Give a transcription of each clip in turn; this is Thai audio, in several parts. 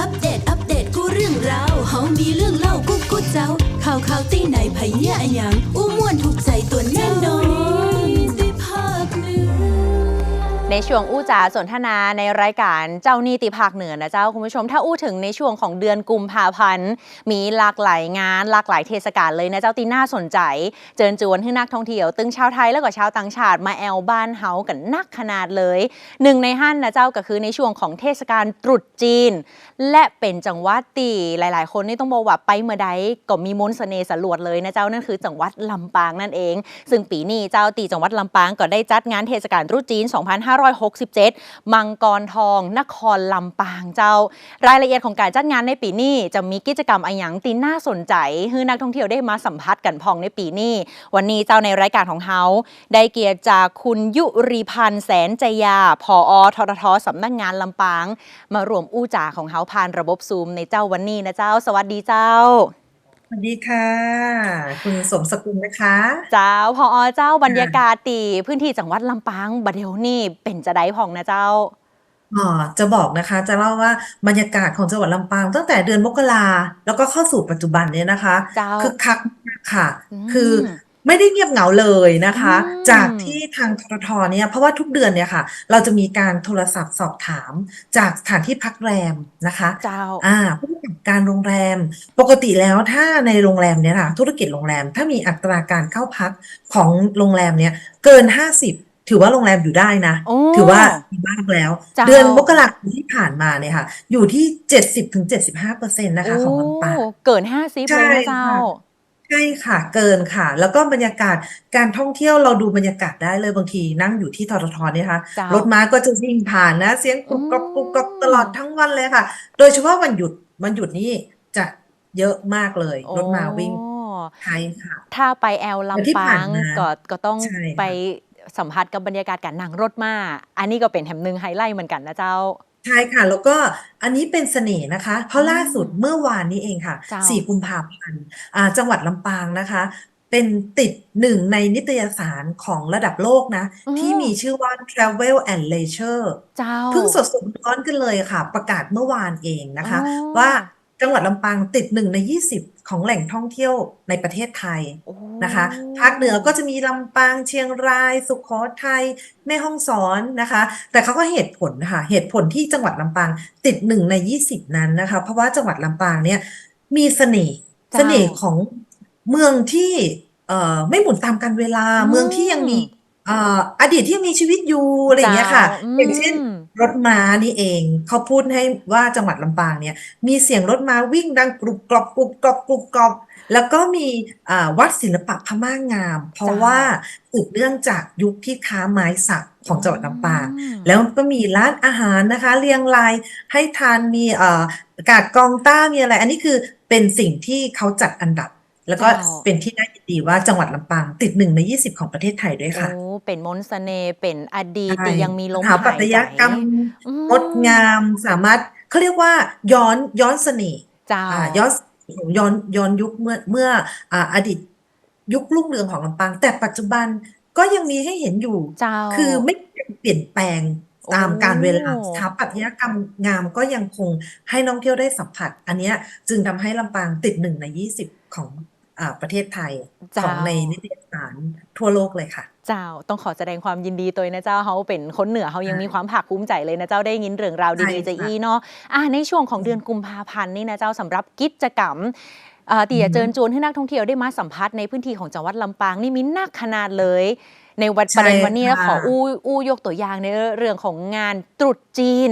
อัปเดต อัปเดต กูเรื่องราวเฮามีเรื่องเล่ากูกูเจ้า ข่าวข่าวตีไหนไผเนี่ยอะหยัง ในช่วงอู้จ๋าสนทนาในรายการเจ้านี่ติภาคเหนือนะเจ้าคุณผู้ชม ถ้าอู้ถึงในช่วงของเดือนกุมภาพันธ์มีหลากหลายงาน หลากหลายเทศกาลเลยนะเจ้าตีน่าสนใจ เจิญจวนให้นักท่องเที่ยวตึงชาวไทยแล้วก็ชาวต่างชาติมาแอลบ้านเฮากันนักขนาดเลยหนึ่งในห้านนะเจ้าก็คือในช่วงของเทศกาลตรุษจีน และเป็นจังหวัดตีหลาย ๆ คนนี่ต้องบอกว่าไปเมื่อใดก็มีมนต์เสน่ห์สลวดเลยนะเจ้านั่นคือจังหวัดลำปางนั่นเอง ซึ่งปีนี้เจ้าตีจังหวัดลำปางก็ได้จัดงานเทศกาลตรุษจีน 2 5 2567 มังกรทอง นครลำปางเจ้า รายละเอียดของการจัดงานในปีนี้จะมีกิจกรรมอะไรอย่างตีน่าสนใจให้นักท่องเที่ยวได้มาสัมผัสกันพองในปีนี้ วันนี้เจ้าในรายการของเฮาได้เกียรติจากคุณยุรีพันธ์แสนใจยาผอทททสำนักงานลำปาง มารวมอู้จ่าของเฮาผ่านระบบซูมในเจ้าวันนี้นะเจ้า สวัสดีเจ้า สวัสดีค่ะ คุณสมสกุลนะคะ เจ้าพอเจ้าบรรยากาศตีพื้นที่จังหวัดลำปางบัดเดี๋ยวนี้เป็นจะได้พองนะเจ้า อ๋อจะบอกนะคะ จะเล่าว่าบรรยากาศของจังหวัดลำปางตั้งแต่เดือนมกราแล้วก็เข้าสู่ปัจจุบันเนี่ยนะคะเจ้าคึกคักมากค่ะ อืมคือ ไม่ได้เงียบเหงาเลยนะคะ อืม จากที่ทางทททเนี่ยเพราะว่าทุกเดือนเนี่ยค่ะ เราจะมีการโทรศัพท์สอบถามจากสถานที่พักแรมนะคะ เจ้า อ่าผู้ประกอบการโรงแรม ปกติแล้วถ้าในโรงแรมเนี่ยค่ะ ธุรกิจโรงแรมถ้ามีอัตราการเข้าพักของโรงแรมเนี่ยเกิน50ถือว่าโรงแรมอยู่ได้นะ โอ้ ถือว่าดีมากแล้ว เจ้า เดือนมกราคมที่ผ่านมาเนี่ยค่ะ อยู่ที่70ถึง75เปอร์เซ็นต์นะคะ ของลำปางโอ้เกินห้าสิบใช่เลยนะเจ้า ค่ะใช่ค่ะเกินค่ะ แล้วก็บรรยากาศการท่องเที่ยวเราดูบรรยากาศได้เลยบางทีนั่งอยู่ที่ทททเนี่ยค่ะเจ้ารถม้าก็จะวิ่งผ่านนะ เสียงกรุบกรอบกรุบกรอบตลอดทั้งวันเลยค่ะ โดยเฉพาะวันหยุดวันหยุดนี้จะเยอะมากเลย รถม้าวิ่งโอ้ใช่ค่ะ ถ้าไปแอลแต่ที่ลำปาผ่านงมาก็ก็ต้องใช่ค่ะ ไปสัมผัสกับบรรยากาศการนั่งรถมา อันนี้ก็เป็นแถมหนึ่งไฮไลท์เหมือนกันนะเจ้า ใช่ค่ะ แล้วก็อันนี้เป็นเสน่ห์นะคะ เพราะอืมล่าสุดเมื่อวานนี้เองค่ะ เจ้า 4 กุมภาพันธ์อ่าจังหวัดลำปางนะคะ เป็นติดหนึ่งในนิตยสารของระดับโลกนะ อืมที่มีชื่อว่า Travel and Leisure เจ้า เพิ่งสดๆร้อนๆกันเลยค่ะ ประกาศเมื่อวานเองนะคะอ๋อว่า จังหวัดลำปางติดหนึ่งใน 20 ของแหล่งท่องเที่ยวในประเทศไทยโอ้ นะคะ ภาคเหนือก็จะมีลำปางเชียงราย สุโขทัยแม่ฮ่องสอนนะคะ แต่เขาก็เหตุผลนะคะเหตุผลที่จังหวัดลำปางติดหนึ่งใน 20 นั้นนะคะ เพราะว่าจังหวัดลำปางเนี่ยมีเสน่ห์เจ้าเสน่ห์ของเมืองที่เอ่อไม่หมุนตามกาลเวลาอืมเมืองที่ยังมีเอ่ออดีตที่ยังมีชีวิตอยู่อะไรอย่างเงี้ยค่ะเจ้าอย่างเช่นอืม รถม้านี่เอง เขาพูดให้ว่าจังหวัดลำปางเนี่ย มีเสียงรถม้าวิ่งดังกรุบกรอบกรุบกรอบกรุบกรอบแล้วก็มีอ่าวัดศิลปะพม่างาม เพราะจ้า ว่าสืบเนื่องจากยุคที่ค้าไม้สักของจังหวัดลำปาง อืมแล้วก็มีร้านอาหารนะคะ เรียงรายให้ทานมีเอ่อกาดกองต้ามีอะไร อันนี้คือเป็นสิ่งที่เขาจัดอันดับ แล้วก็เจ้าเป็นที่น่ายินดีว่าจังหวัดลำปางติดหนึ่งใน 20 ของประเทศไทยด้วยค่ะ โอ้ เป็นมนต์เสน่ห์เป็นอดีตใช่แต่ยังมีลมสถาปัหายตใจยกรรมอืมงดงามสามารถเขาเรียกว่าย้อนย้อนเสน่ห์ เจ้า อ่าย้อนย้อนย้อนยุคเมื่อเมื่ออ่าอดีตยุครุ่งเรืองของลำปาง แต่ปัจจุบันก็ยังมีให้เห็นอยู่ เจ้า คือไม่เปลี่ยนแปลงตามกาลเวลาโอ้ สถาปัตยกรรมงามก็ยังคงให้นักท่องเที่ยวได้สัมผัส อันเนี้ยจึงทำให้ลำปางติดหนึ่งในยี่สิบของ อ่าประเทศไทยเจ้าของในนิตยสารทั่วโลกเลยค่ะ เจ้าต้องขอแสดงความยินดีตัวนะเจ้าเขาเป็นคนเหนือเขายังใช่มีความภาคภูมิใจเลยนะเจ้าได้ยินเรื่องราวใช่ดีๆจากค่ะอีเนาะอะในช่วงของเดือนกุมภาพันธ์นี่นะเจ้าสำหรับกิจกรรม เอ่อตีจะอือฮึเจิญชวนให้นักท่องเที่ยวได้มาสัมผัสในพื้นที่ของจังหวัดลำปางนี่มีนักขนาดเลย ในวันใช่ประเด็นวันนี้นะค่ะขออู้อู้ยกตัวอย่างในเรื่องของงานตรุษจีน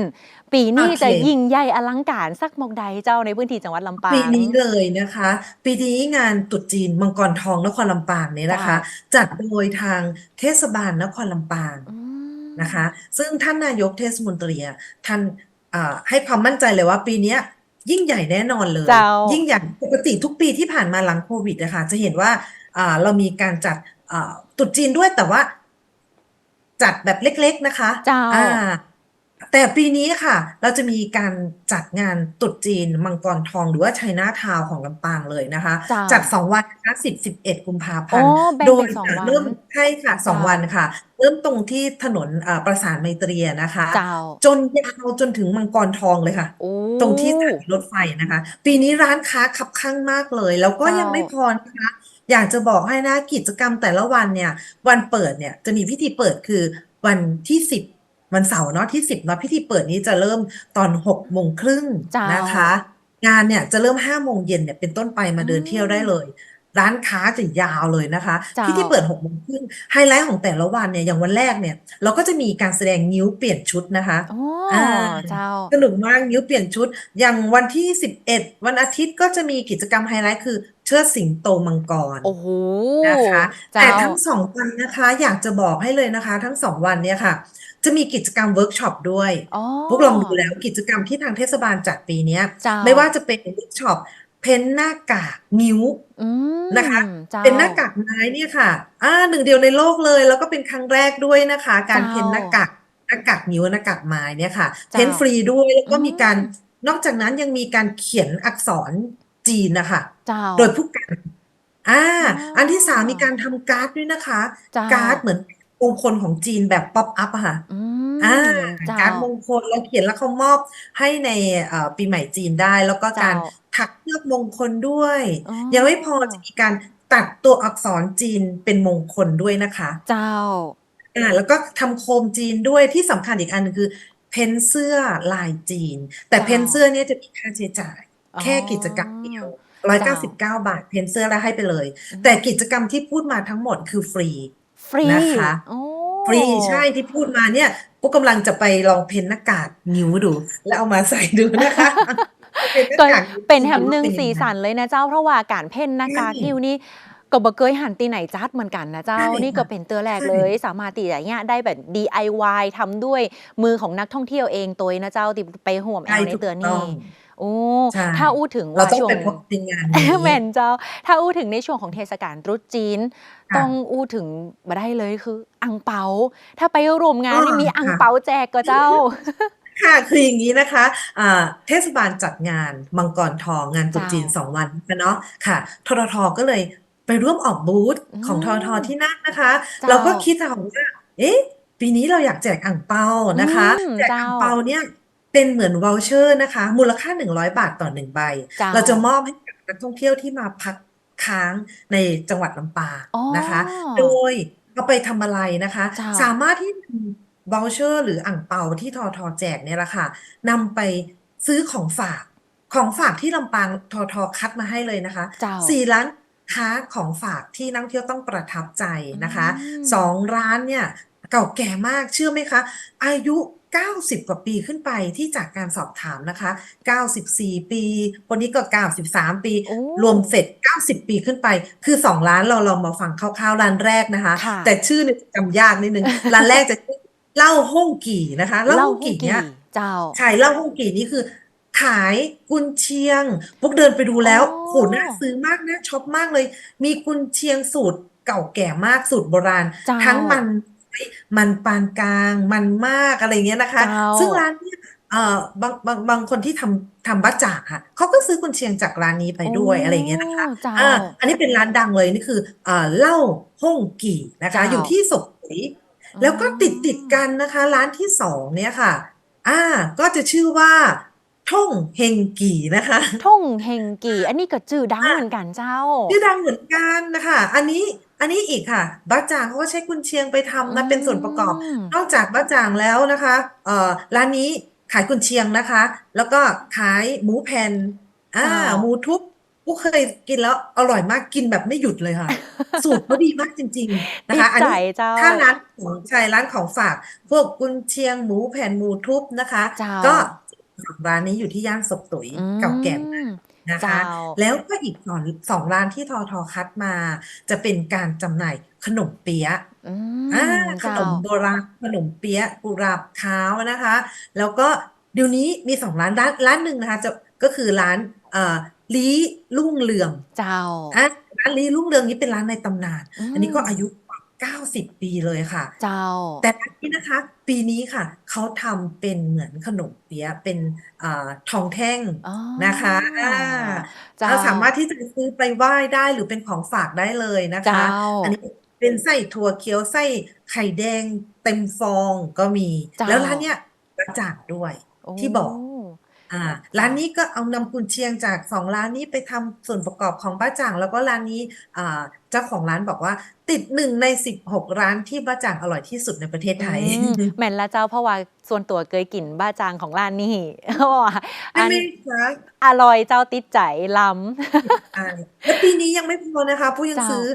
ปีนี้โอเคจะยิ่งใหญ่อลังการสักมอกใดเจ้าในพื้นที่จังหวัดลำปางปีนี้เลยนะคะ ปีนี้งานตรุษจีนมังกรทองนครลำปางเนี่ยนะคะ จัดโดยทางเทศบาลนครลำปางอืมนะคะ ซึ่งท่านนายกเทศมนตรีอะท่านอ่าให้ความมั่นใจเลยว่าปีเนี้ ยยิ่งใหญ่แน่นอนเลย เจ้ายิ่งใหญ่ปกติทุกปีที่ผ่านมาหลังโควิดนะคะจะเห็นว่าอ่าเรามีการจัดอ่าตรุษจีนด้วยแต่ว่า จัดแบบเล็ก ๆ นะคะเจ้า อ่า แต่ปีนี้ค่ะ เราจะมีการจัดงานตรุษจีนมังกรทองหรือว่าไชน่าทาวของลำปางเลยนะคะเจ้าจัดสองวันนะคะสิบสิบเอ็ดกุมภาพัโอ้นธ์ แบ่งโดเป็ยนสองวันเริ่มใช่ค่ะสองเจ้า วันค่ะ เริ่มตรงที่ถนนเอ่อประสานไมตรีอะนะคะ เจ้า จนยาวจนถึงมังกรทองเลยค่ะ โอ้ ตรงที่สถานีรถไฟนะคะ ปีนี้ร้านค้าคับข้างมากเลย แล้วก็เจ้า ยัยังไม่พอนะคะ อยากจะบอกให้นะกิจกรรมแต่ละวันเนี่ย วันเปิดเนี่ยจะมีพิธีเปิดคือวันที่สิบ วันเสาร์เนาะที่สิบเนาะพิธีเปิดนี้จะเริ่มตอนหกโมงครึ่งเจ้านนะคะ งานเนี่ยจะเริ่มห้าโมงเย็นเนี่ยเป็นต้นไปมาเดินเที่ยวได้เลย ร้านค้าจะยาวเลยนะคะเจ้า พิธีเปิดหกโมงครึ่งไฮไลท์ของแต่ละวันเนี่ยอย่างวันแรกเนี่ย เราก็จะมีการแสดงนิ้วเปลี่ยนชุดนะคะโอ้อ่าเจ้า สนุกมากนิ้วเปลี่ยนชุด อย่างวันที่11วันอาทิตย์ก็จะมีกิจกรรมไฮไลท์คือเชิดสิงโตมังกร โอ้โห นะคะเจ้าแต่ทั้งสองวันนะคะ อยากจะบอกให้เลยนะคะ ทั้งสองวันเนี่ยค่ะ จะมีกิจกรรมเวิร์กช็อปด้วย อ๋อพวกเราดูแล้วกิจกรรมที่ทางเทศบาลจัดปีเนี้ย เจ้า ไม่ว่าจะเป็นเวิร์กช็อปเพ้นท์หน้ากากนิ้วอืมนะคะ เจ้า เป็นหน้ากากไม้เนี่ยค่ะอ่าหนึ่งเดียวในโลกเลย แล้วก็เป็นครั้งแรกด้วยนะคะการเจ้า เพ้นท์หน้ากาก หน้ากากนิ้ว หน้ากากไม้เนี่ยค่ะ เจ้าเพ้นท์ฟรีด้วย แล้วก็อืมมีการนอกจากนั้นยังมีการเขียนอักษรจีนนะคะเจ้า โดยผู้กันอ่าอ๋อ อัอันที่สามมีการทำการ์ดด้วยนะคะ เจ้า การ์ดเหมือน มงคลของจีนแบบป๊อปอัพอะค่ะ อือ่ามเจ้า การ์ดมงคล เราเขียนแล้วเขามอบให้ใน เอ่อ ปีใหม่จีนได้ แล้วก็การเจ้าถักเชือกมงคลด้วย อ๋อ ยังไม่พอจะมีการตัดตัวอักษรจีนเป็นมงคลด้วยนะคะ เจ้าอ่าแล้วก็ทำโคมจีนด้วย ที่สำคัญอีกอันหนึงคือเพ้นเสื้อลายจีน แต่เจ้าเพ้นเสื้อเนี่ยจะมีค่าใช้จ่าย อ๋อ แค่กิจกรรมเดียว ร้อยเก้าสิบเก้า บาท เพ้นเสื้อแล้วให้ไปเลยแต่กิจกรรมที่พูดมาทั้งหมดคือฟรี ฟรีนะคะโอ้ฟรีใช่ที่พูดมาเนี่ยพวกกำลังจะไปลองเพ้นหน้ากากนิ้วดู แล้วเอามาใส่ดูนะคะเป็นหน้าก็กากนิ้วเป็นจริแถมหนึ่งว่าสียัไสันเลยนะเจ้าเพราะว่าการเพ่นหน้ากากใช่นิ้วนี่ก็บ่เคยหันตีไหนจัดเหมือนกันนะเจ้าใช่นี่ก็ค่ะเป็นตัวแรกใช่เลย สามารถตีอย่างเงี้ยได้แบบ DIY ทำด้วยมือของนักท่องเที่ยวเองตัวนะเจ้าติไปห่วมแอใช่ลในถูกเตือนต้นี่อง โอ้ ใช่ถ้าอู้ถึงเราว่าต้องช่วงไปพบในงานนี้ แม่นเจ้า ถ้าอู้ถึงในช่วงของเทศกาลตรุษจีน ค่ะต้องอู้ถึงมาได้เลยคืออังเปา ถ้าไปรวมงานอ๋อนี่มีอังค่ะ เปาแจกก็เจ้า ค่ะคืออย่างนี้นะคะอ่าเทศบาลจัดงานมังกรทองงานตรุษจีนเจ้าสองวันนะคะเนาะค่ะทททก็เลยไปร่วมออกบูธของอืทมททที่นั่นนะคะ เจ้าเราก็คิดเอาว่าเอ๊ะปีนี้เราอยากแจกอ่างเปานะคะอืมแจกเจ้าอ่างเปาเนี่ย เป็นเหมือนวอลเชอร์นะคะ มูลค่า 100 บาทต่อหนึ่งใบเจ้าเราจะมอบให้กับนักท่องเที่ยวที่มาพักค้างในจังหวัดลำปางอ๋อนะคะ โดยเอาไปทำอะไรนะคะเจ้าสามารถที่นำ voucher หรืออ่างเปาที่ทอทอแจกเนี่ยแหละค่ะนำไปซื้อของฝากของฝากที่ลำปางทอทอคัดมาให้เลยนะคะเจ้าสี่ร้านค้าของฝากที่นักท่องเที่ยวต้องประทับใจนะคะอืมสองร้านเนี่ย เก่าแก่มากเชื่อไหมคะ อายุ 90 กว่าปีขึ้นไปที่จากการสอบถามนะคะ 94 ปี คนนี้ก็ 93 ปี โอ้ รวมเสร็จ 90 ปีขึ้นไป คือ 2 ร้านเราเรามาฟังคร่าวๆร้านแรกนะคะ ค่ะ แต่ชื่อเนี่ยจำยากนิดนึง ร้านแรกจะชื่อเหล้าฮ่องกี่นะคะเหล้าเล่าฮ่องฮู้กี่กี่เนี่ย เจ้า ใช่เหล้าฮ่องกี่นี่คือขายกุนเชียงพวกเดินไปดูแล้วอ๋อ โหน่าซื้อมากน่าช็อปมากเลย มีกุนเชียงสูตรเก่าแก่มากสูตรโบราณ เจ้า ทั้งมัน มันปานกลาง มันมาก อะไรเงี้ยนะคะ เจ้า ซึ่งร้านเนี้ยเอ่อ บาง บาง บางคนที่ทำ ทำบัจจ่างค่ะเขาก็ซื้อกุนเชียงจากร้านนี้ไปด้วย อะไรเงี้ยนะคะโอ้เจ้าอ่าอันนี้เป็นร้านดังเลย นี่คือ อ่า เหล้าฮ่องกี่นะคะเจ้า อยู่ที่ศกศรีแล้วก็ติดติดกันนะคะ ร้านที่สองเนี่ยค่ะอ่าก็จะชื่อว่าท่งเฮงกี่นะคะ ท่งเฮงกี่ อันนี้ก็จื่อดังเหมือนกันเจ้า ชื่อดังเหมือนกันนะคะอันนี้ อันนี้อีกค่ะบะจ่างเขาก็ใช้กุนเชียงไปทำนะเป็นส่วนประกอบ อืม นอกจากบะจ่างแล้วนะคะเอ่อร้านนี้ขายกุนเชียงนะคะ แล้วก็ขายหมูแผ่นอ่าเจ้าหมูทุบกูเคยกินแล้วอร่อยมากกินแบบไม่หยุดเลยค่ะ สูตรเขาดีมากจริง ๆนะคะ อันติดใจนี้เจ้า ถ้าร้านของใช่ร้านของฝาก พวกกุนเชียงหมูแผ่นหมูทุบนะคะ เจ้า ก็ร้านนี้อยู่ที่ย่านศพตุ๋ยอืมเก่าแก่มาก นะคะ เจ้า แล้วก็อีกสองสองร้านที่ทอทอคัดมา จะเป็นการจำหน่ายขนมเปี๊ยะ อือ่าม ขเจ้า นมโบราณ ขนมเปี๊ยะ กุหลาบขาวนะคะ แล้วก็เดี๋ยวนี้มีสองร้าน ร้าน ร้านหนึ่งนะคะ จะ ก็คือร้าน เอ่อ ลี้รุ่งเรือง เจ้าอะร้านลี้รุ่งเรืองนี้เป็นร้านในตำนาน อืมอันนี้ก็อายุ 90 ปีเลยค่ะ เจ้า แต่ร้านนี้นะคะ ปีนี้ค่ะ เขาทำเป็นเหมือนขนมเปี๊ยะเป็นอ่าทองแท่งอ๋อนะคะอ่าเจ้า เราสามารถที่จะซื้อไปไหว้ได้หรือเป็นของฝากได้เลยนะคะเจ้าอันนี้เป็นไส้ถั่วเขียวไส้ไข่แดงเต็มฟองก็มี เจ้า แล้วร้านเนี้ยประจ่างด้วยที่บอกโอ่าร้านนี้ก็เอานำกุนเชียงจากสองร้านนี้ไปทำส่วนประกอบของบ้าจ่าง แล้วก็ร้านนี้อ่าเจ้าของร้านบอกว่า ติดหนึ่งในสิบหกร้านที่บ้าจ่างอร่อยที่สุดในประเทศไทยอืมแม่นละเจ้าเพราะว่าส่วนตัวเคยกินบ้าจางของร้านนี่ เพราะว่าใช่อันไหมคะอร่อยเจ้าติดใจล้ใช่แล้วปีนี้ยังไม่พอนะคะผู้ยังเจ้า ซื้อ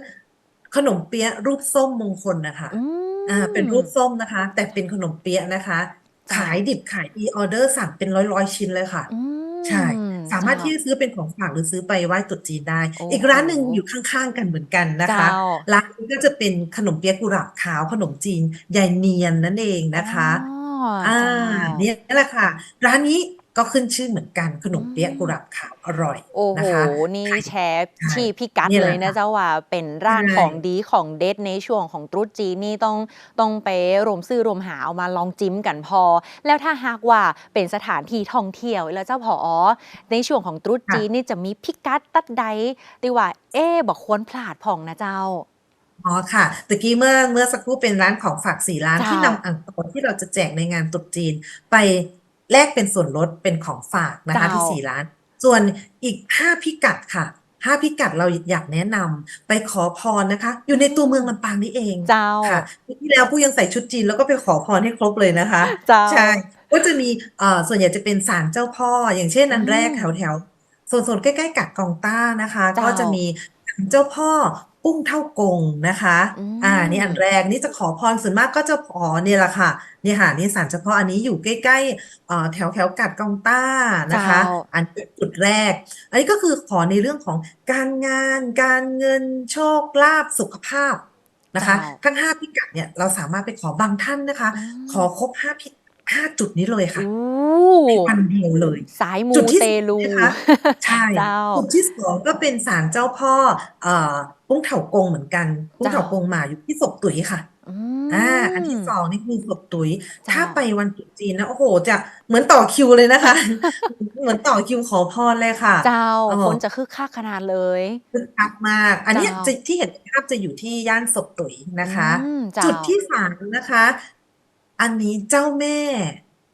ขนมเปี๊ยะรูปส้มมงคลนะคะำอืมอ่า เป็นรูปส้มนะคะ แต่เป็นขนมเปี๊ยะนะคะเจ้า ขายดิบขายดีออเดอร์สั่งเป็นร้อยร้อยชิ้นเลยค่ะ อืมใช่สามารถที่เจ้จะซื้อเป็นของฝากหรือซื้อไปไหว้ตรุษจีนได้ โอ้อีกร้านหนึ่งโหอยู่ข้างๆกันเหมือนกันนะคะเจ้าร้านนี้ก็จะเป็นขนมเปี๊ยะกุหลาบขาวขนมจีนยายเนียนนั่นเองนะคะอ๋ออ่าเจ้า เนี่ยแหละค่ะ ร้านนี้ ก็ขึ้นชื่อเหมือนกันขนมเปี๊ยะอืมกุหลาบขาวอร่อยโอ้โหนะคะนี่ขายแชร์ใช่ที่พิกัดนี่แหเลละยนะค่ะเจ้าว่าเป็นร้านใช่ของดีของเด็ดในช่วงของตรุษจีนนี่ต้องต้องไปรวมซื้อรวมหาเอามาลองจิ้มกันพอ แล้วถ้าหากว่าเป็นสถานที่ท่องเที่ยวแล้วเจ้าพอในช่วงของตรุษจีนนี่จะมีพิกัดตัดใดที่ว่า เอ๊ะบอกควรพลาดผ่องนะเจ้าอ๋อค่ะตะกี้เมื่อเมื่อสักครู่เป็นร้านของฝากสี่ร้านเจ้าที่นำอ่างเปาที่เราจะแจกในงานตรุษจีนไป แลกเป็นส่วนลดเป็นของฝากนะคะเจ้าที่สี่ร้าน ส่วนอีกห้าพิกัดค่ะห้าพิกัดเราอยากแนะนำไปขอพรนะคะ อยู่ในตัวเมืองลำปางนี่เองเจ้าค่ะปีที่แล้วผู้ยังใส่ชุดจีนแล้วก็ไปขอพรให้ครบเลยนะคะเจ้าใช่ก็จะมีเอ่อส่วนใหญ่จะเป็นศาลเจ้าพ่อ อย่างเช่นอันแรกอืมแถวแถวโซนๆใกล้ๆกะกองต้านะคะเจ้าก็จะมีศาลเจ้าพ่อ ปุ้งเท่ากงนะคะ อืมอ่านี่อันแรก นี่จะขอพรส่วนมากก็จะขอเนี่ยแหละค่ะนี่ค่ะนี่ศาลเจ้าพ่ออันนี้อยู่ใกล้ๆเอ่อแถวแถวกาดกองต้านะคะเจ้าอันนี้จุดแรก อันนี้ก็คือขอในเรื่องของการงาน การเงิน โชคลาภ สุขภาพนะคะเจ้าทั้งห้าพิกัดเนี่ยเราสามารถไปขอบางท่านนะคะ อืมขอครบห้าพิ ห้าจุดนี้เลยค่ะอู้ในวันเดียวเลย สายมูจุดที่เตลู นะคะใช่เจ้า จุดที่สองก็เป็นศาลเจ้าพ่อเอ่อปุ้งเถากงเหมือนกันปุ้งเจ้าเถากงมาอยู่ที่ศพตุ๋ยค่ะ อือ่า อันมที่สองนี่คือศพตุ๋ย เจ้า ถ้าไปวันตรุษจีนนะ โอ้โห จะเหมือนต่อคิวเลยนะคะ เหมือนต่อคิวขอพรเลยค่ะเจ้าเออคนจะคึกคักขนาดเลย คึกคักมาก อันเนี้ยเจ้าจะที่เห็นภาพจะอยู่ที่ย่านศพตุ๋ยนะคะ อืมเจ้าจุดที่สามนะคะ อันนี้เจ้าแม่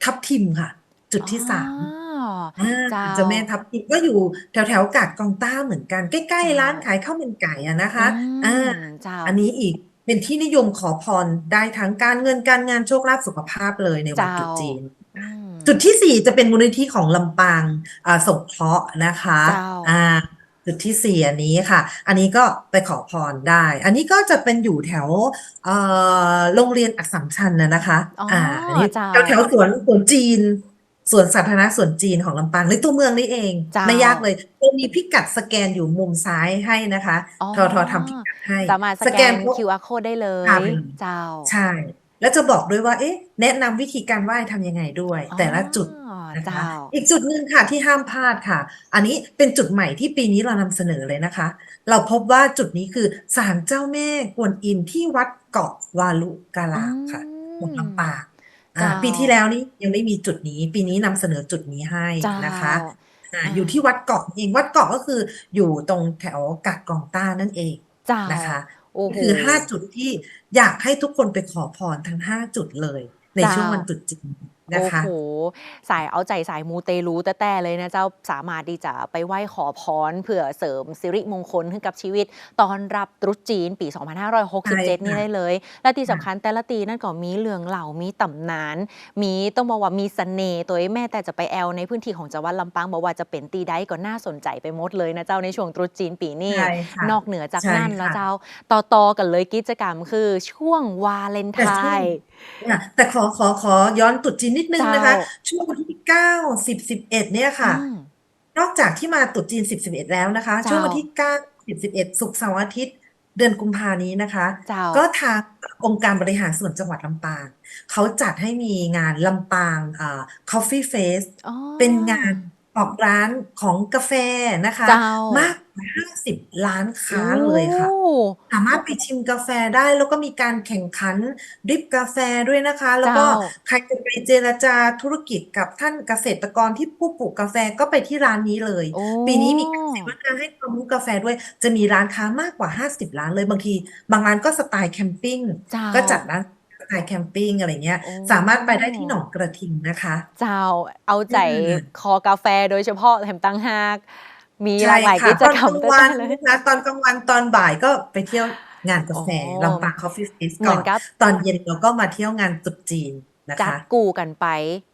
ทับทิมค่ะ จุดที่สามอ๋ออ่าเจ้า เจ้าแม่ทับทิมก็อยู่แถวแถวกาดกองต้าเหมือนกัน ใกล้ เจ้า ๆ ร้านขายข้าวมันไก่อะนะคะอืมอ่าเจ้า อันนี้อีกเป็นที่นิยมขอพรได้ทั้งการเงินการงานโชคลาภสุขภาพเลยในวันตรุษจีน อืม จุดที่สี่จะเป็นมูลนิธิของลำปางอ่าสงเคราะห์นะคะเจ้า อ่า จุดที่สี่อันนี้ค่ะ อันนี้ก็ไปขอพรได้ อันนี้ก็จะเป็นอยู่แถวเอ่อโรงเรียนอัสสัมชัญนะนะคะอ๋ออ่อ่าอันนี้เจ้า แถวแถวสวนสวนจีนสวนสาธารณะสวนจีนของลำปางในตัวเมืองนี่เอง เจ้า ไม่ยากเลยจะมีพิกัดสแกนอยู่มุมซ้ายให้นะคะ อ๋อ ทอทอทำพิกัดให้ สามารถสแกนพวก QR code ได้เลยค่ะเจ้า ใช่ แล้วจะบอกด้วยว่าเอ๊ะแนะนำวิธีการไหว้ทำยังไงด้วย แต่ละจุดอ๋อนะคะเจ้าอีกจุดหนึ่งค่ะที่ห้ามพลาดค่ะ อันนี้เป็นจุดใหม่ที่ปีนี้เรานำเสนอเลยนะคะ เราพบว่าจุดนี้คือศาลเจ้าแม่กวนอิมที่วัดเกาะวาลุกาลามค่ะจังหวัดลำปางอ่าเจ้า ปีที่แล้วนี่ยังไม่มีจุดนี้ ปีนี้นำเสนอจุดนี้ให้เจ้านะคะ อ่าอ่าอยู่ที่วัดเกาะเองวัดเกาะก็คืออยู่ตรงแถวกาดกองต้านั่นเองเจ้า นะคะโอ้โห คือห้าจุดที่อยากให้ทุกคนไปขอพรทั้งห้าจุดเลย ในช่วงวันตรุษจีน นะโอ้คะโหสายเอาใจสายมูเตลูแต่แต่เลยนะเจ้าสามารถที่จะไปไหว้ขอพรเพื่อเสริมสิริมงคลให้กับชีวิต ตอนรับตรุษจีนปีใช่ค่ะ2567 นี่ได้เลย และที่สำคัญแต่ละตีนั่นก็มีเรื่องเหล่ามีตำนาน มีต้องบอกว่ามีเสน่ห์ตัวแม่แต่จะไปแอลในพื้นที่ของจังหวัดลำปางบอกว่าจะเป็นตีได้ก็น่าสนใจไปหมดเลยนะเจ้าในช่วงตรุษจีนปีนี้ใช่ค่ะนอกเหนือจากใช่นั้นแล้วค่ะเจ้าต่อต่อๆกันเลยกิจกรรมคือช่วงวาเลนไทแต่ช่วงน์ค่ะแต่ขอขอขอย้อนตรุษจีนนิดนึงนะคะเจ้าช่วงวันที่เก้าสิบสิบเอ็ดเนี่ยค่ะอืมนอกจากที่มาตรุษจีนสิบสิบเอ็ดแล้วนะคะเจ้าช่วงวันที่เก้าสิบสิบเอ็ดศุกร์เสาร์อาทิตย์เดือนกุมภานี้นะคะเจ้าก็ทางองค์การบริหารส่วนจังหวัดลำปาง เขาจัดให้มีงานลำปางอ่า Coffee Face อ๋อเป็นงาน ออกร้านของกาแฟนะคะ เจ้า มากกว่า 50ล้านค้าเลยค่ะโอ้สามารถไปชิมกาแฟได้ แล้วก็มีการแข่งขันดริปกาแฟด้วยนะคะ แล้วก็เจ้าใครจะไปเจรจาธุรกิจกับท่านเกษตรกรที่ผู้ปลูกกาแฟ ก็ไปที่ร้านนี้เลย โอ้ ปีนี้มีการเสวนาให้ความรู้กาแฟด้วย จะมีร้านค้ามากกว่า 50 ร้านเลย บางทีบางร้านก็สไตล์แคมปิ้งเจ้า ก็จัดร้าน สไตล์แคมปิ้งอะไรเงี้ย โอ้ สามารถไปได้ที่หนองกระทิงนะคะ เจ้าเอาใจอืม คอกาแฟโดยเฉพาะแถมตั้งหาก มีหใช่ลากหลายค่ะ กิตจอนกรกรมลางเต้วันนเลย นะคะตอนกลางวันตอนบ่ายก็ไปเที่ยวงานกาแฟอ๋อลำปางคอฟฟี่เฟสเหก่มืออนน กับ ตอนเย็นเราก็มาเที่ยวงานตรุษจีน นะจัดคะกูกันไป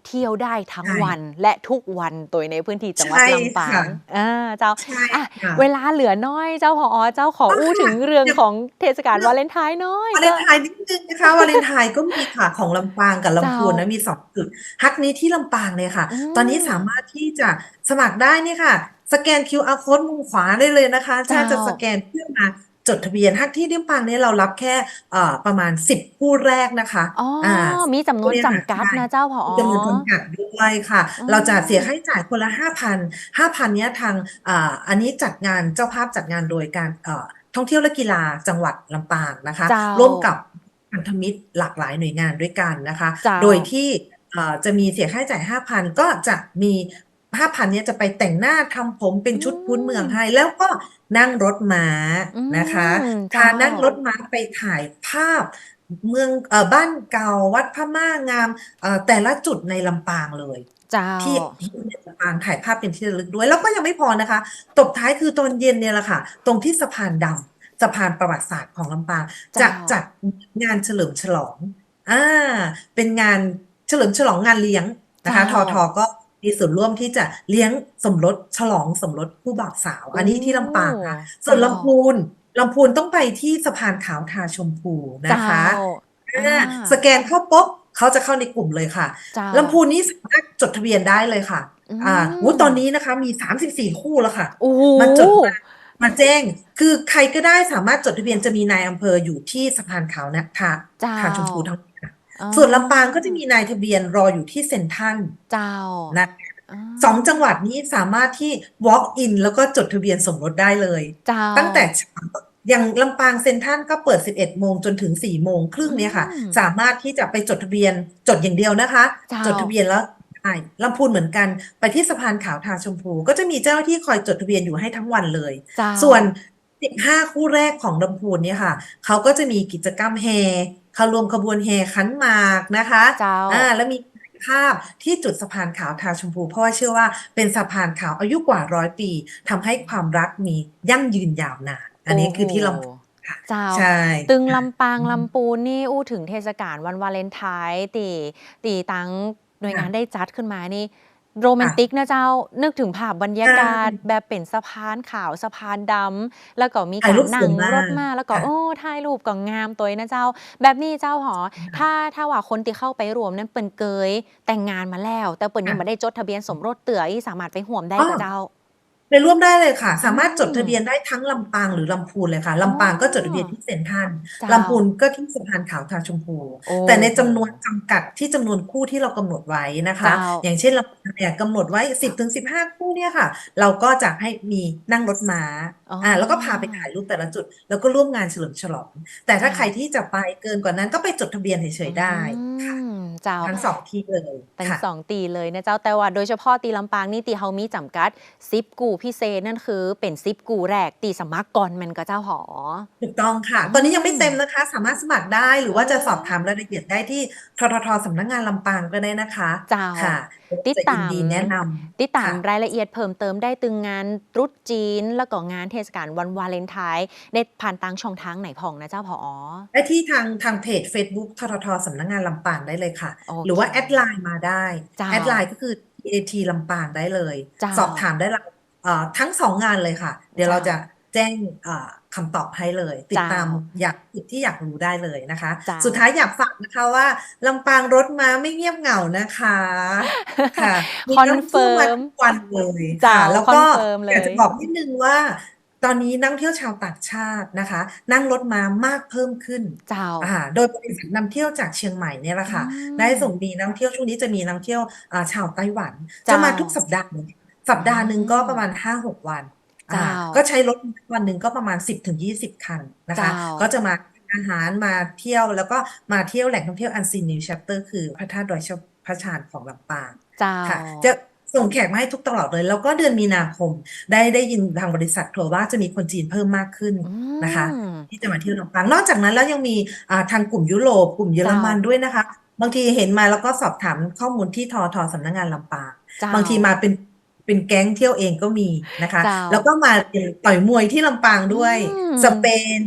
เที่ยวได้ทั้งใช่วันและทุกวันตัวในพื้นที่จังหวัดใช่ลำปาค่ะงอ่าเจ้าใช่อะค่ะเวลาเหลือน้อยเจ้าพอเจ้าขออ๋ออู้ค่ะถึงเรื่องเดี๋ยวของเทศกาลวาเลนไทน์น้อยวาเลก็นไทน์นิดนึงนะคะวาเลนไทน์ก็มีค่ะของลำปางกับลำพูนนะมีสองจุดฮักนี้ที่ลำปางเลยค่ะอืมตอนนี้สามารถที่จะสมัครได้นี่ค่ะ สแกน QR code มุมขวาได้เลยนะคะถ้าเจ้าจะสแกนเพื่อมา จดทะเบียนฮักที่ลำปางเนี่ยเรารับแค่เอ่อประมาณ 10คู่แรกนะคะอ๋ออามีจำนวนเนี่ยค่ะจำกัดใช่นะเจ้าพอจำนวนจำกัดด้วยค่ะอ๋อเราจะเสียค่าใช้จ่ายคนละห้าพันห้าพันเนี้ยทางอ่าอันนี้จัดงานเจ้าภาพจัดงานโดยการเอ่อท่องเที่ยวและกีฬาจังหวัดลำปางนะคะ เจ้า ร่วมกับพันธมิตรหลากหลายหน่วยงานด้วยกันนะคะ เจ้า โดยที่เอ่อจะมีเสียค่าใช้จ่ายห้าพันก็จะมี ห้าพันเนี้ยจะไปแต่งหน้าทำผมเป็นชุดพื้นเมืองให้ แล้วก็นั่งรถม้านะคะอืมพาเจ้า นั่งรถม้าไปถ่ายภาพเมืองเอ่อบ้านเก่าวัดพม่างามเอ่อแต่ละจุดในลำปางเลย เจ้า ที่ที่ลำปางถ่ายภาพเป็นที่ระลึกด้วย แล้วก็ยังไม่พอนะคะ ตบท้ายคือตอนเย็นเนี่ยแหละค่ะ ตรงที่สะพานดำสะพานประวัติศาสตร์ของลำปางเจ้าจะจัดงานเฉลิมฉลองอ่าเป็นงานเฉลิมฉลองงานเลี้ยงนะคะทเจ้าอทอก็ มีส่วนร่วมที่จะเลี้ยงสมรสฉลองสมรสคู่บ่าวสาว อันนี้ที่ลำปางค่ะส่วนลำพูนลำพูนต้องไปที่สะพานขาวทาชมพูนะคะเจ้าอ่าอ่าสแกนเข้าปุ๊บเขาจะเข้าในกลุ่มเลยค่ะเจ้าลำพูนนี้สามารถจดทะเบียนได้เลยค่ะอืมอ่าอู้ตอนนี้นะคะมี34คู่แล้วค่ะโอ้โหมาจดมามาแจ้ง คือใครก็ได้สามารถจดทะเบียนจะมีนายอำเภออยู่ที่สะพานขาวนะทาเจ้าทาชมพูทั้งหมดค่ะ อ๋อ ส่วนลำปางก็จะมีนายทะเบียนรออยู่ที่เซ็นทรัลเจ้า นะอ่าสองจังหวัดนี้สามารถที่ walk in แล้วก็จดทะเบียนสมรสได้เลย เจ้า ตั้งแต่เช้าอย่างลำปางเซ็นทรัลก็เปิด 11 โมงจนถึง 4 โมงครึ่งเนี่ยค่ะอืมสามารถที่จะไปจดทะเบียนจดอย่างเดียวนะคะ เจ้า จดทะเบียนแล้วใช่ลำพูนเหมือนกัน ไปที่สะพานขาวทาชมพู ก็จะมีเจ้าหน้าที่คอยจดทะเบียนอยู่ให้ทั้งวันเลย เจ้า ส่วน 15 คู่แรกของลำพูนเนี่ยค่ะ เขาก็จะมีกิจกรรมแห่ เขารวมขบวนแห่ขันหมากนะคะเจ้า อ่าแล้วมีภาพที่จุดสะพานขาวทาชมพู เพราะว่าเชื่อว่าเป็นสะพานขาวอายุกว่าร้อยปีทำให้ความรักมียั่งยืนยาวนาน อันนี้คือที่ลำพูนค่ะเจ้า ใช่ตึงลำปางอืมลำปูนนี่อู้ถึงเทศกาลวันวาเลนไทน์ตีตีตังหน่วยงานค่ะได้จัดขึ้นมานี่ โรแมนติกนะเจ้า นึกถึงภาพบรรยากาศใช่แบบเป็นสะพานขาวสะพานดำแล้วก็มีถ่ายการรูปนั่สงวยมากรถมาแล้วก็ค่ะโอ้ถ่ายรูปก็งามตัวนะเจ้า แบบนี้เจ้าหอ ถ้าถ้าว่าคนที่เข้าไปรวมนั้นเป็นเกยแต่งงานมาแล้ว แต่เปิ่นยังค่ะไม่ได้จดทะเบียนสมรสเตืออีสามารถไปห่วมได้อ๋อกับเจ้า ไปร่วมได้เลยค่ะ สามารถจดอืมทะเบียนได้ทั้งลำปางหรือลำพูนเลยค่ะลำปางก็จดทะเบียนที่เซ็นทรัลเจ้า ลำพูนก็ที่สะพานขาวทาชมพู โอ้ แต่ในจำนวนจำกัดที่จำนวนคู่ที่เรากำหนดไว้นะคะ เจ้า อย่างเช่นลำปางเนี่ยกำหนดไว้10ถึง15คู่เนี่ยค่ะ เราก็จะให้มีนั่งรถม้าอ๋ออ่ อ่าแล้วก็พาไปถ่ายรูปแต่ละจุด แล้วก็ร่วมงานเฉลิมฉลอง แต่ถ้าค่ะใครที่จะไปเกินกว่านั้นก็ไปจดทะเบียนเฉยๆได้ค่ะ อืม เจ้า ทั้งสองที่เลยเป็นค่ะสองตีเลยนะเจ้าแต่ว่าโดยเฉพาะตีลำปางนี่ตีเฮามีจำกัดซิปกูพิเศษนั่นคือเป็นซิปกูแรกตีสมัครก่อนมันก็เจ้าหอถูกต้องค่ะ ตอนนี้ยังไม่เต็มนะคะ สามารถสมัครได้หรือว่าจะสอบถามรายละเอียดได้ที่ทททสำนักงานลำปางก็ได้นะคะ เจ้าค่ะ ติดจะตามยินดีแนะนำติดตามค่ะรายละเอียดเพิ่มเติมได้ตึงงานตรุษจีน แล้วก็งานเทศกาลวันวาเลนไทน์ได้ผ่านทางช่องทางไหนพองนะเจ้าผอได้ที่ทางทางเพจ Facebook ทททสำนักงานลำปางได้เลยค่ะโอเคหรือว่าแอดไลน์มาได้จ้าแอดไลน์ก็คือ TAT ลำปางได้เลยจ้าสอบถามได้ละเอ่อทั้งสองงานเลยค่ะ เดี๋ยวเราจ้าจะแจ้งเอ่อ คำตอบให้เลย ติดจ้าตามอยากจุดที่อยากรู้ได้เลยนะคะจ้าสุดท้ายอยากฝากนะคะว่าลำปางรถม้าไม่เงียบเหงานะคะค่ะมีคอนน้ำเฟิสู้มาร์มทุกวันเลยจ้าค่ะแล้วคอนก็เฟิร์มเลอยากจะยบอกนิดนึงว่าตอนนี้นักท่องเที่ยวชาวต่างชาตินะคะ นั่งรถม้ามากเพิ่มขึ้นเจ้าอ่าโดยบริษัทนำเที่ยวจากเชียงใหม่เนี่ยแหละค่ะอืมได้ส่งมีนักท่องเที่ยวช่วงนี้จะมีนักท่องเที่ยวอ่าชาวไต้หวันเจ้าจะมาทุกสัปดาห์เลยสัปดาห์หนึ่งก็ประมาณห้าหกวัน อ่าเจ้าก็ใช้รถวันหนึ่งก็ประมาณสิบถึงยี่สิบคันนะคะเจ้าก็จะมาอาหารมาเที่ยวแล้วก็มาเที่ยวแหล่งท่องเที่ยวอันซีนิวแชปเตอร์คือพระธาตุดอยพระชานของลำปางเจ้าค่ะจะส่งแขกมาให้ทุกตลอดเลย แล้วก็เดือนมีนาคม ได้ได้ยินทางบริษัทโทรว่าจะมีคนจีนเพิ่มมากขึ้นอืมนะคะ ที่จะมาเที่ยวลำปางนอกจากนั้นแล้วยังมีอ่าทางกลุ่มยุโรปกลุ่มเยอรมันเจ้าด้วยนะคะ บางทีเห็นมาแล้วก็สอบถามข้อมูลที่ทอทอสำนักงานลำปางเจ้าบางทีมาเป็น เป็นแก๊งเที่ยวเองก็มีนะคะเจ้าแล้วก็มาต่อยมวยที่ลำปางด้วยอืมสเปน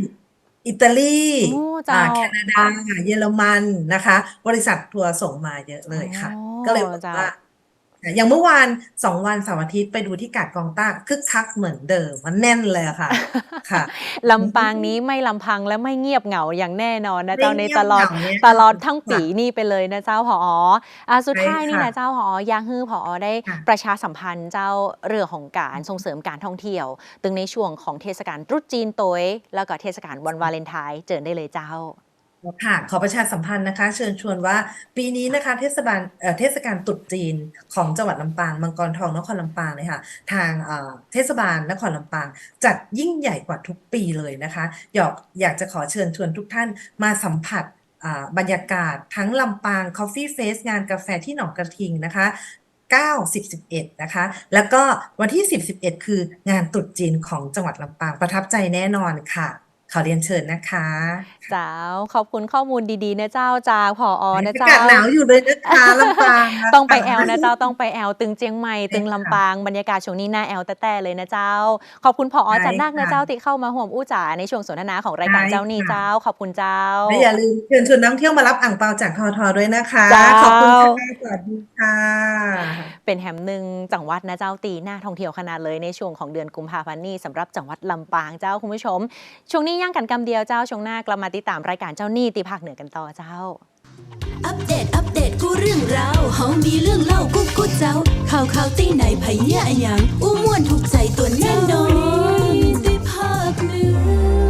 อิตาลีโอ้อ่าเจ้าแคนาดาเยอรมันนะคะ บริษัททัวร์ส่งมาเยอะเลยค่ะอ๋อก็เลยบอกเจ้าว่า อย่างเมื่อวานสองวันเสาร์อาทิตย์ไปดูที่กาดกองต้าคึกคักเหมือนเดิมมันแน่นเลยอะค่ะ ค่ะลำปางนี้ไม่ลำพังและไม่เงียบเหงาอย่างแน่นอนนะเจ้าไม่ในเงียบตลอดเหงาเนี่ยตลอดทั้งค่ะปีนี่ไปเลยนะเจ้าผออ่าสุดใช่ท้ายนี่ค่ะนะเจ้าผออยากให้ผอได้ค่ะประชาสัมพันธ์เจ้าเรื่องของการส่งเสริมการท่องเที่ยว ตึงในช่วงของเทศกาลตรุษจีนโตยแล้วก็เทศกาลวันวาเลนไทน์เจอได้เลยเจ้า ค่ะ ขอประชาสัมพันธ์นะคะ เชิญชวนว่าปีนี้นะคะเทศบาลเอ่อเทศกาลตรุษจีนของจังหวัดลำปางมังกรทองนครลำปางเลยค่ะ ทางเอ่อเทศบาลนครลำปาง จัดยิ่งใหญ่กว่าทุกปีเลยนะคะอยากอยากจะขอเชิญชวนทุกท่านมาสัมผัสอ่าบรรยากาศทั้งลำปาง Coffee Face งานกาแฟที่หนองกระทิงนะคะ9 10 11 นะคะ แล้วก็วันที่ 10 11 คืองานตรุษจีนของจังหวัดลำปางประทับใจแน่นอนค่ะ ขอเรียนเชิญนะคะเจ้าขอบคุณข้อมูลดีๆนะเจ้าจากผอนะอาเจ้ากาศหนาวอยู่เลยนะคะลำปางนะคะต้องไปแอลนะเจ้าต้องไปแอลตึงเจียงใหม่ตึงใช่ค่ะลำปางบรรยากาศช่วงนี้หน้าแอลแต่แต่เลยนะเจ้า ขอบคุณผอใช่จัดนักนะค่ะเจ้าที่เข้ามาห่วมอู้จ๋าในช่วงสนทนาของรายการใช่เจ้านี่ค่ะเจ้า ขอบคุณเจ้าและอย่าลืมเชิญชวนนักท่องเที่ยวมารับอ่างเปาจากทอทอด้วยนะคะเจ้าขอบคุณค่ะสวัสดีค่ะเป็นแห่งหนึ่งจังหวัดนะเจ้าตีหน้าท่องเที่ยวขนาดเลยในช่วงของเดือนกุมภาพันธ์นี้สำหรับจังหวัดลำปางเจ้าคุณผู้ชมช่วงนี้ย่างกันกำเดียวเจ้าชงหน้ากลับมาติดตามรายการเจ้านี่ตีภาคเหนือกันต่อเจ้า อัปเดต อัปเดตกูเรื่องราวเฮามีเรื่องเล่ากูกูเจ้า ข่าวข่าวตีไหนไผเนี่ยอะหยังอู้ม่วนถูกใจตัวแน่นอนตีภาคเหนือ